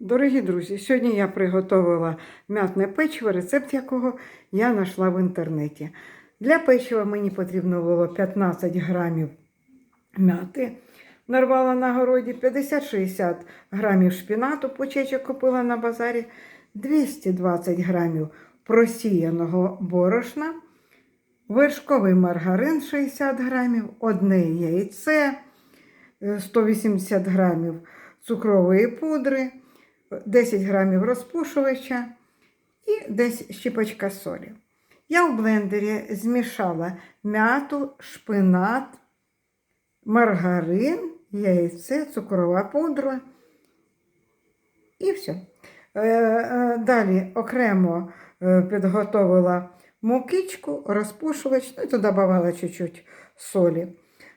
Дорогі друзі, сьогодні я приготувала м'ятне печиво, рецепт якого я знайшла в інтернеті. Для печива мені потрібно було 15 грамів м'яти. Нарвала на городі 50-60 грамів шпінату, почечок купила на базарі, 220 грамів просіяного борошна, вершковий маргарин 60 грамів, одне яйце, е, 180 грамів цукрової пудри, 10 грамів розпушувача і десь щіпочка солі. Я в блендері змішала м'яту, шпинат, маргарин, яйце, цукрова пудра і все. Е, е, Далі окремо е, підготовила мукичку, розпушувач, ну і туди додавала чуть-чуть солі.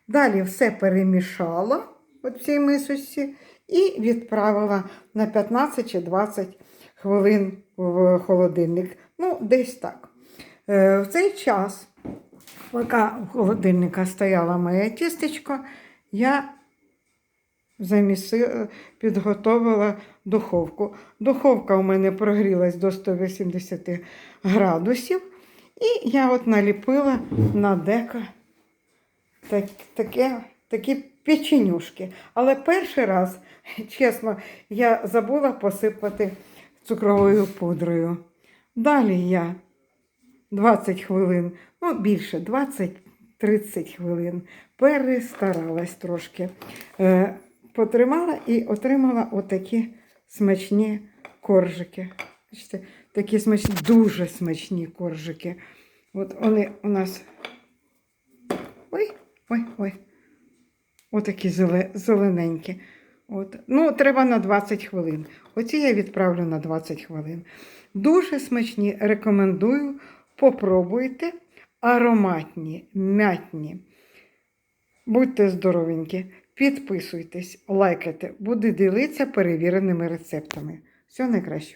Далі все перемішала в цій мисочці і відправила на 15 чи 20 хвилин в холодильник. Ну, десь так. Е, В цей час, поки в холодильника стояло моє тістечко, я заміси, підготовила духовку. Духовка у мене прогрілась до 180 градусів. І я от наліпила на деко так, таке, такі печенюшки. Але перший раз, чесно, я забула посипати цукровою пудрою. Далі я 20 хвилин, ну більше 20-30 хвилин перестаралась трошки. Е, потримала і отримала отакі смачні коржики. Бачите, такі смачні, дуже смачні коржики. От вони у нас. Ой, ой, ой. Отакі зелененькі. От. Ну, треба на 20 хвилин. Оці я відправлю на 20 хвилин. Дуже смачні, рекомендую. Попробуйте. Ароматні, м'ятні. Будьте здоровенькі, підписуйтесь, лайкайте. Буду ділитися перевіреними рецептами. Всього найкращого.